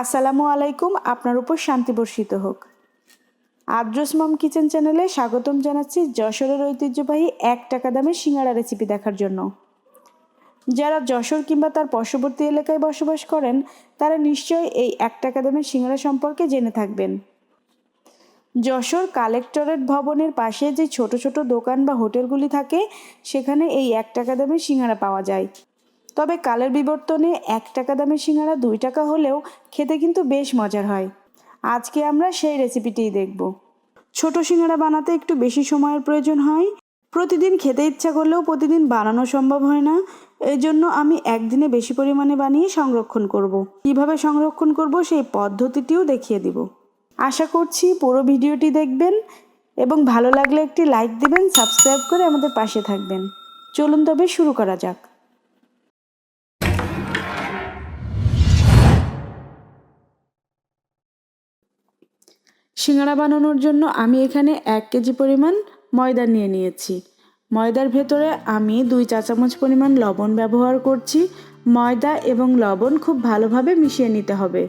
আসসালামু আলাইকুম, আপনার উপর শান্তি বর্ষিত হোক। আদ্রস মম কিচেন চ্যানেলে স্বাগতম জানাচ্ছি যশোরের ঐতিহ্যবাহী এক টাকা দামের সিঙ্গাড়া রেসিপি দেখার জন্য। যারা যশোর কিংবা তার পার্শ্ববর্তী এলাকায় বসবাস করেন, তারা নিশ্চয়ই এই এক টাকা দামের সিঙ্গাড়া সম্পর্কে জেনে থাকবেন। যশোর কালেক্টরেট ভবনের পাশে যে ছোট ছোট দোকান বা হোটেলগুলি থাকে, সেখানে এই এক টাকা দামের সিঙ্গাড়া পাওয়া যায়। তবে কালের বিবর্তনে এক টাকা দামের সিঙ্গারা দুই টাকা হলেও খেতে কিন্তু বেশ মজার হয়। আজকে আমরা সেই রেসিপিটিই দেখব। ছোট সিঙ্গারা বানাতে একটু বেশি সময়ের প্রয়োজন হয়। প্রতিদিন খেতে ইচ্ছা করলেও প্রতিদিন বানানো সম্ভব হয় না। এই জন্য আমি একদিনে বেশি পরিমাণে বানিয়ে সংরক্ষণ করব। কীভাবে সংরক্ষণ করব সেই পদ্ধতিটিও দেখিয়ে দিব। আশা করছি পুরো ভিডিওটি দেখবেন এবং ভালো লাগলে একটি লাইক দিবেন, সাবস্ক্রাইব করে আমাদের পাশে থাকবেন। চলুন তবে শুরু করা যাক। সিঙ্গাড়া বানানোর জন্য আমি এখানে এক কেজি পরিমাণ ময়দা নিয়ে নিয়েছি। ময়দার ভেতরে আমি দুই চা চামচ পরিমাণ লবণ ব্যবহার করছি। ময়দা এবং লবণ খুব ভালোভাবে মিশিয়ে নিতে হবে।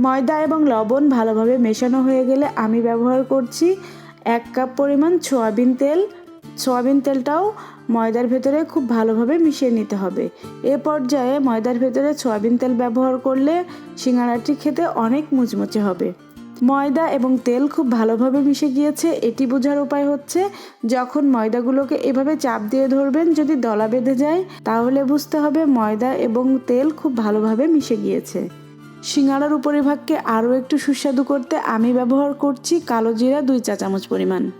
ময়দা এবং লবণ ভালোভাবে মেশানো হয়ে গেলে আমি ব্যবহার করছি এক কাপ পরিমাণ সয়াবিন তেল। সয়াবিন তেলটাও ময়দার ভেতরে খুব ভালোভাবে মিশিয়ে নিতে হবে। এ পর্যায়ে ময়দার ভেতরে সয়াবিন তেল ব্যবহার করলে সিঙ্গাড়াটি খেতে অনেক মুচমুচে হবে। ময়দা এবং তেল খুব ভালোভাবে মিশে গিয়েছে। এটি বোঝার উপায় হচ্ছে, যখন ময়দাগুলোকে এভাবে চাপ দিয়ে ধরবেন, যদি দলা বেঁধে যায়, তাহলে বুঝতে হবে ময়দা এবং তেল খুব ভালোভাবে মিশে গিয়েছে। সিঙ্গাড়ার উপরিভাগকে আরও একটু সুস্বাদু করতে আমি ব্যবহার করছি কালো জিরা দুই চা চামচ পরিমাণ।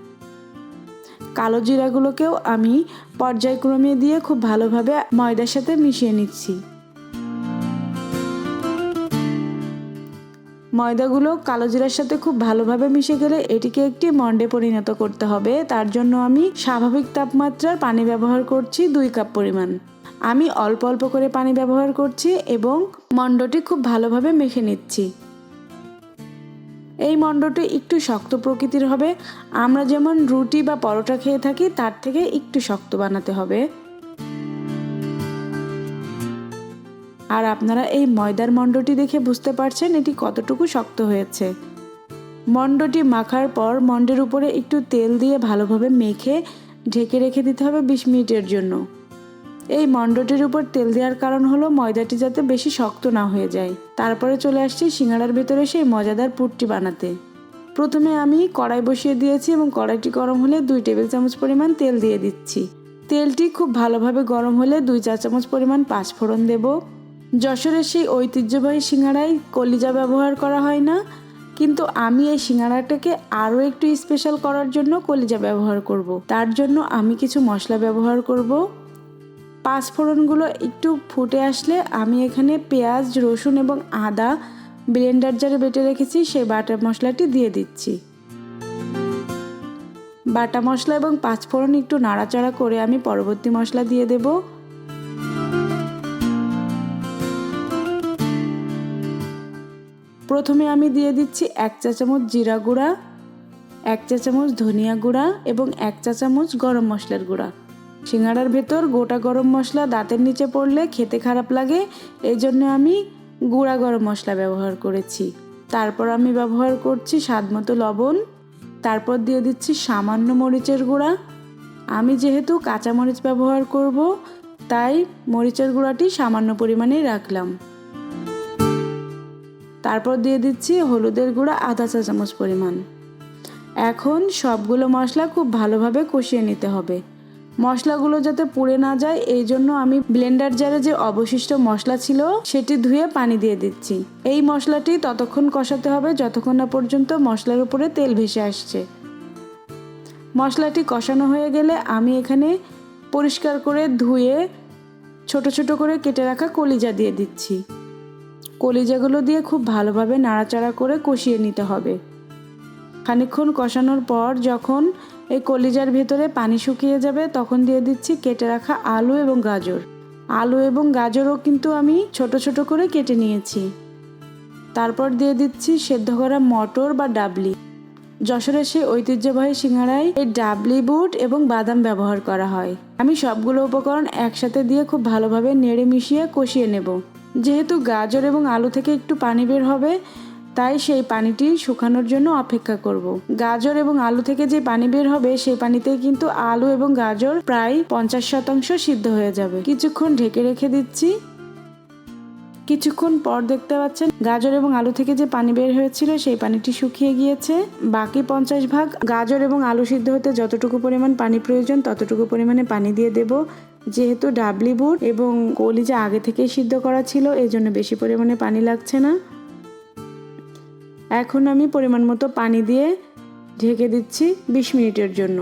কালো জিরাগুলোকেও আমি পর্যায়ক্রমে দিয়ে খুব ভালোভাবে ময়দার সাথে মিশিয়ে নিচ্ছি। ময়দাগুলো কালো জিরার সাথে খুব ভালোভাবে মিশে গেলে এটিকে একটি মন্ডে পরিণত করতে হবে। তার জন্য আমি স্বাভাবিক তাপমাত্রার পানি ব্যবহার করছি দুই কাপ পরিমাণ। আমি অল্প অল্প করে পানি ব্যবহার করছি এবং মণ্ডটি খুব ভালোভাবে মেখে নিচ্ছি। এই মণ্ডটি একটু শক্ত প্রকৃতির হবে। আমরা যেমন রুটি বা পরোটা খেয়ে থাকি, তার থেকে একটু শক্ত বানাতে হবে। আর আপনারা এই ময়দার মণ্ডটি দেখে বুঝতে পারছেন এটি কতটুকু শক্ত হয়েছে। মণ্ডটি মাখার পর মণ্ডের উপরে একটু তেল দিয়ে ভালোভাবে মেখে ঢেকে রেখে দিতে হবে বিশ মিনিটের জন্য। এই মণ্ডটির উপর তেল দেওয়ার কারণ হলো ময়দাটি যাতে বেশি শক্ত না হয়ে যায়। তারপরে চলে আসছি সিঙ্গাড়ার ভেতরে সেই মজাদার পুটটি বানাতে। প্রথমে আমি কড়াই বসিয়ে দিয়েছি এবং কড়াইটি গরম হলে দুই টেবিল চামচ পরিমাণ তেল দিয়ে দিচ্ছি। তেলটি খুব ভালোভাবে গরম হলে দুই চা চামচ পরিমাণ পাঁচফোড়ন দেব। যশোরের সেই ঐতিহ্যবাহী সিঙ্গাড়ায় কলিজা ব্যবহার করা হয় না, কিন্তু আমি এই সিঙ্গাড়াটাকে আরও একটু স্পেশাল করার জন্য কলিজা ব্যবহার করব। তার জন্য আমি কিছু মশলা ব্যবহার করব। পাঁচফোড়নগুলো একটু ফুটে আসলে আমি এখানে পেঁয়াজ, রসুন এবং আদা ব্লেন্ডার জারে বেটে রেখেছি, সেই বাটার মশলাটি দিয়ে দিচ্ছি। বাটা মশলা এবং পাঁচফোড়ন একটু নাড়াচাড়া করে আমি পরবর্তী মশলা দিয়ে দেব। প্রথমে আমি দিয়ে দিচ্ছি এক চা চামচ জিরা গুঁড়া, এক চা চামচ ধনিয়া গুঁড়া এবং এক চা চামচ গরম মশলার গুঁড়া। সিঙ্গাড়ার ভেতর গোটা গরম মশলা দাঁতের নিচে পড়লে খেতে খারাপ লাগে এই জন্য আমি গুঁড়া গরম মশলা ব্যবহার করেছি। তারপর আমি ব্যবহার করছি স্বাদ মতো লবণ, তারপর দিয়ে দিচ্ছি সামান্য মরিচের গুঁড়া। আমি যেহেতু কাঁচা মরিচ ব্যবহার করব, তাই মরিচের গুঁড়াটি সামান্য পরিমাণেই রাখলাম। তারপর দিয়ে দিচ্ছি হলুদের গুঁড়া আধা চা চামচ পরিমাণ। এখন সবগুলো মশলা খুব ভালোভাবে কষিয়ে নিতে হবে। মশলাগুলো যাতে পুড়ে না যায়, এই জন্য আমি ব্লেন্ডার জারে যে অবশিষ্ট মশলা ছিল, সেটি ধুয়ে পানি দিয়ে দিচ্ছি। এই মশলাটি ততক্ষণ কষাতে হবে, যতক্ষণ না পর্যন্ত মশলার উপরে তেল ভেসে আসছে। মশলাটি কষানো হয়ে গেলে আমি এখানে পরিষ্কার করে ধুয়ে ছোট ছোট করে কেটে রাখা কলিজা দিয়ে দিচ্ছি। কলিজাগুলো দিয়ে খুব ভালোভাবে নাড়াচাড়া করে কষিয়ে নিতে হবে। খানিক্ষণ কষানোর পর যখন এই কলিজার ভেতরে পানি শুকিয়ে যাবে, তখন দিয়ে দিচ্ছি কেটে রাখা আলু এবং গাজর। আলু এবং গাজরও কিন্তু আমি ছোট ছোট করে কেটে নিয়েছি। তারপর দিয়ে দিচ্ছি সেদ্ধ করা মটর বা ডাবলি। যশোরের সেই ঐতিহ্যবাহী সিঙ্গারায় এই ডাবলি বুট এবং বাদাম ব্যবহার করা হয়। আমি সবগুলো উপকরণ একসাথে দিয়ে খুব ভালোভাবে নেড়ে মিশিয়ে কষিয়ে নেব। যেহেতু গাজর এবং আলু থেকে একটু পানি বের হবে, তাই সেই পানিটি শুকানোর জন্য অপেক্ষা করব। গাজর এবং আলু থেকে যে পানি বের হবে, সেই পানিতেই কিন্তু আলু এবং গাজর প্রায় পঞ্চাশ শতাংশ সিদ্ধ হয়ে যাবে। কিছুক্ষণ ঢেকে রেখে দিচ্ছি। কিছুক্ষণ পর দেখতে পাচ্ছেন, গাজর এবং আলু থেকে যে পানি বের হয়েছিল, সেই পানিটি শুকিয়ে গিয়েছে। বাকি পঞ্চাশ ভাগ গাজর এবং আলু সিদ্ধ হতে যতটুকু পরিমাণ পানি প্রয়োজন, ততটুকু পরিমাণে পানি দিয়ে দেব। যেহেতু ডাবলি বুট এবং কলিজা আগে থেকেই সিদ্ধ করা ছিল এই জন্য বেশি পরিমাণে পানি লাগছে না। এখন আমি পরিমাণ মতো পানি দিয়ে ঢেকে দিচ্ছি বিশ মিনিটের জন্য।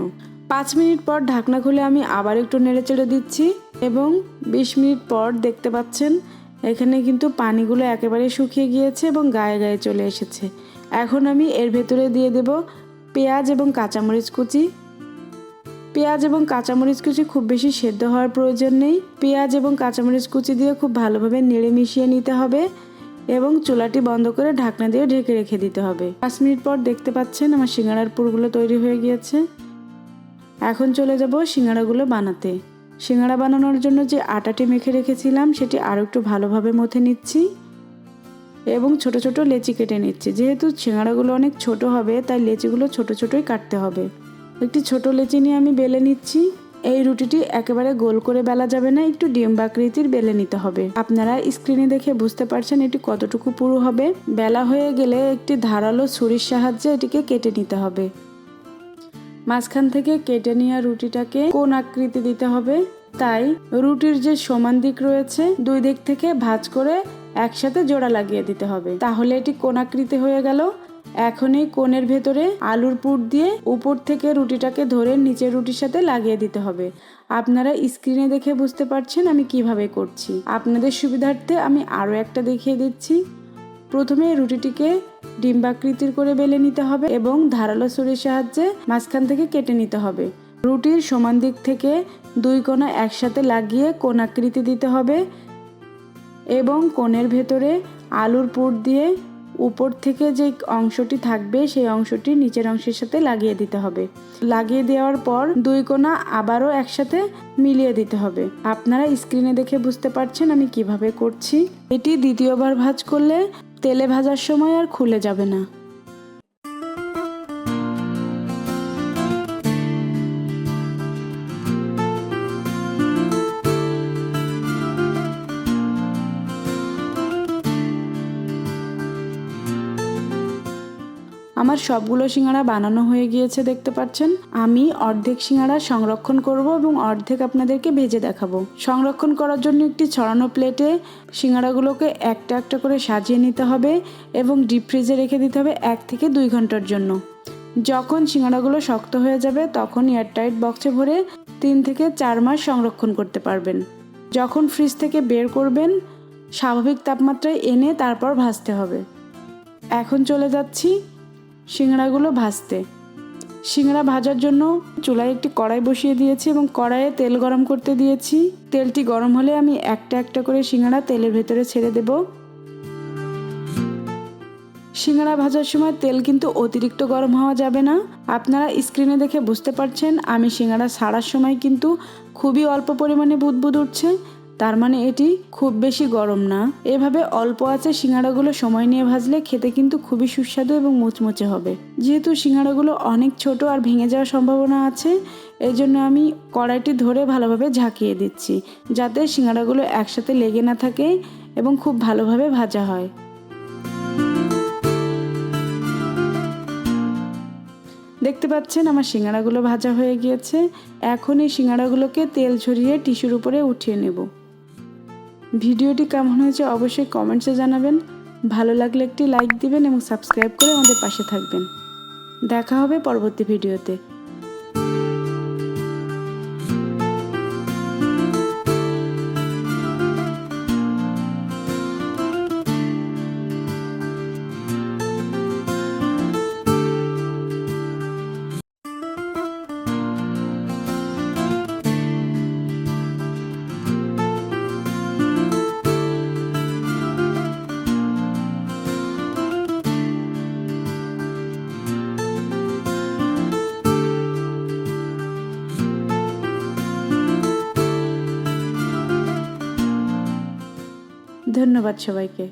পাঁচ মিনিট পর ঢাকনা খুলে আমি আবার একটু নেড়ে চেড়ে দিচ্ছি এবং বিশ মিনিট পর দেখতে পাচ্ছেন, এখানে কিন্তু পানিগুলো একেবারে শুকিয়ে গিয়েছে এবং গায়ে গায়ে চলে এসেছে। এখন আমি এর ভেতরে দিয়ে দেব পেঁয়াজ এবং কাঁচামরিচ কুচি। পেঁয়াজ এবং কাঁচামরিচ কুচি খুব বেশি সেদ্ধ হওয়ার প্রয়োজন নেই। পেঁয়াজ এবং কাঁচামরিচ কুচি দিয়ে খুব ভালোভাবে নেড়ে মিশিয়ে নিতে হবে এবং চুলাটি বন্ধ করে ঢাকনা দিয়ে ঢেকে রেখে দিতে হবে। পাঁচ মিনিট পর দেখতে পাচ্ছেন আমার সিঙ্গাড়ার পুরগুলো তৈরি হয়ে গিয়েছে। এখন চলে যাব সিঙ্গাড়াগুলো বানাতে। সিঙ্গাড়া বানানোর জন্য যে আটাটি মেখে রেখেছিলাম, সেটি আরও একটু ভালোভাবে মথে নিচ্ছি এবং ছোট ছোট লেচি কেটে নিচ্ছি। যেহেতু সিঙ্গাড়াগুলো অনেক ছোট হবে, তাই লেচিগুলো ছোট ছোটই কাটতে হবে। একটি ছোট লেচি নিয়ে আমি বেলে নিচ্ছি। এই রুটিটি একেবারে গোল করে বেলা যাবে না, একটু ডিম্বাকৃতির বেলে নিতে হবে। আপনারা স্ক্রিনে দেখে বুঝতে পারছেন এটি কতটুকু পুরো হবে। বেলা হয়ে গেলে একটি ধারালো ছুরির সাহায্যে এটিকে কেটে নিতে হবে। মাঝখান থেকে কেটে নেওয়া রুটিটাকে কোন আকৃতি দিতে হবে। তাই রুটির যে সমান দিক রয়েছে, দুই দিক থেকে ভাঁজ করে একসাথে জোড়া লাগিয়ে দিতে হবে। তাহলে এটি কোন আকৃতি হয়ে গেল। এখন এই কোণের ভেতরে আলুর পুর দিয়ে উপর থেকে রুটিটাকে ধরে নিচের রুটির সাথে লাগিয়ে দিতে হবে। আপনারা স্ক্রিনে দেখে বুঝতে পারছেন আমি কীভাবে করছি। আপনাদের সুবিধার্থে আমি আরও একটা দেখিয়ে দিচ্ছি। প্রথমে রুটিটিকে ডিম্বাকৃতির করে বেলে নিতে হবে এবং ধারালো ছুরির সাহায্যে মাঝখান থেকে কেটে নিতে হবে। রুটির সমান দিক থেকে দুই কোণা একসাথে লাগিয়ে কোণাকৃতি দিতে হবে এবং কোণের ভেতরে আলুর পুর দিয়ে উপর থেকে যে অংশটি থাকবে, সেই অংশটি নিচের অংশের সাথে লাগিয়ে দিতে হবে। লাগিয়ে দেওয়ার পর দুই কোনা আবারও একসাথে মিলিয়ে দিতে হবে। আপনারা স্ক্রিনে দেখে বুঝতে পারছেন আমি কীভাবে করছি। এটি দ্বিতীয়বার ভাজ করলে তেলে ভাজার সময় আর খুলে যাবে না। আমার সবগুলো সিঙ্গাড়া বানানো হয়ে গিয়েছে, দেখতে পাচ্ছেন? আমি অর্ধেক সিঙ্গাড়া সংরক্ষণ করব এবং অর্ধেক আপনাদেরকে ভেজে দেখাবো। সংরক্ষণ করার জন্য একটি ছড়ানো প্লেটে সিঙ্গাড়াগুলোকে একটা একটা করে সাজিয়ে নিতে হবে এবং ডিপ ফ্রিজে রেখে দিতে হবে এক থেকে দুই ঘণ্টার জন্য। যখন সিঙ্গাড়াগুলো শক্ত হয়ে যাবে, তখন এয়ারটাইট বক্সে ভরে তিন থেকে চার মাস সংরক্ষণ করতে পারবেন। যখন ফ্রিজ থেকে বের করবেন, স্বাভাবিক তাপমাত্রায় এনে তারপর ভাজতে হবে। এখন চলে যাচ্ছি সিংড়াগুলো ভাজতে। সিংড়া ভাজার জন্য চুলায় একটি কড়াই বসিয়ে দিয়েছি এবং কড়াইয়ে তেল গরম করতে দিয়েছি। তেলটি গরম হলে আমি একটা একটা করে সিঙ্গাড়া তেলের ভেতরে ছেড়ে দেব। সিঙ্গাড়া ভাজার সময় তেল কিন্তু অতিরিক্ত গরম হওয়া যাবে না। আপনারা স্ক্রিনে দেখে বুঝতে পারছেন, আমি সিঙ্গাড়া ছাড়ার সময় কিন্তু খুবই অল্প পরিমাণে বুদবুদ উঠছে। তার মানে এটি খুব বেশি গরম না। এভাবে অল্প আছে সিঙ্গাড়াগুলো সময় নিয়ে ভাজলে খেতে কিন্তু খুবই সুস্বাদু এবং মুচমুচে হবে। যেহেতু সিঙ্গাড়াগুলো অনেক ছোট আর ভেঙে যাওয়ার সম্ভাবনা আছে এই জন্য আমি কড়াইটি ধরে ভালোভাবে ঝাঁকিয়ে দিচ্ছি, যাতে সিঙ্গাড়াগুলো একসাথে লেগে না থাকে এবং খুব ভালোভাবে ভাজা হয়। দেখতে পাচ্ছেন আমার সিঙ্গাড়াগুলো ভাজা হয়ে গিয়েছে। এখন এই সিঙ্গাড়াগুলোকে তেল ঝরিয়ে টিস্যুর উপরে উঠিয়ে নেব। ভিডিওটি কেমন হয়েছে অবশ্যই কমেন্টসে জানাবেন। ভালো লাগলে একটি লাইক দিবেন এবং সাবস্ক্রাইব করে আমাদের পাশে থাকবেন। দেখা হবে পরবর্তী ভিডিওতে। ধন্যবাদ সবাইকে।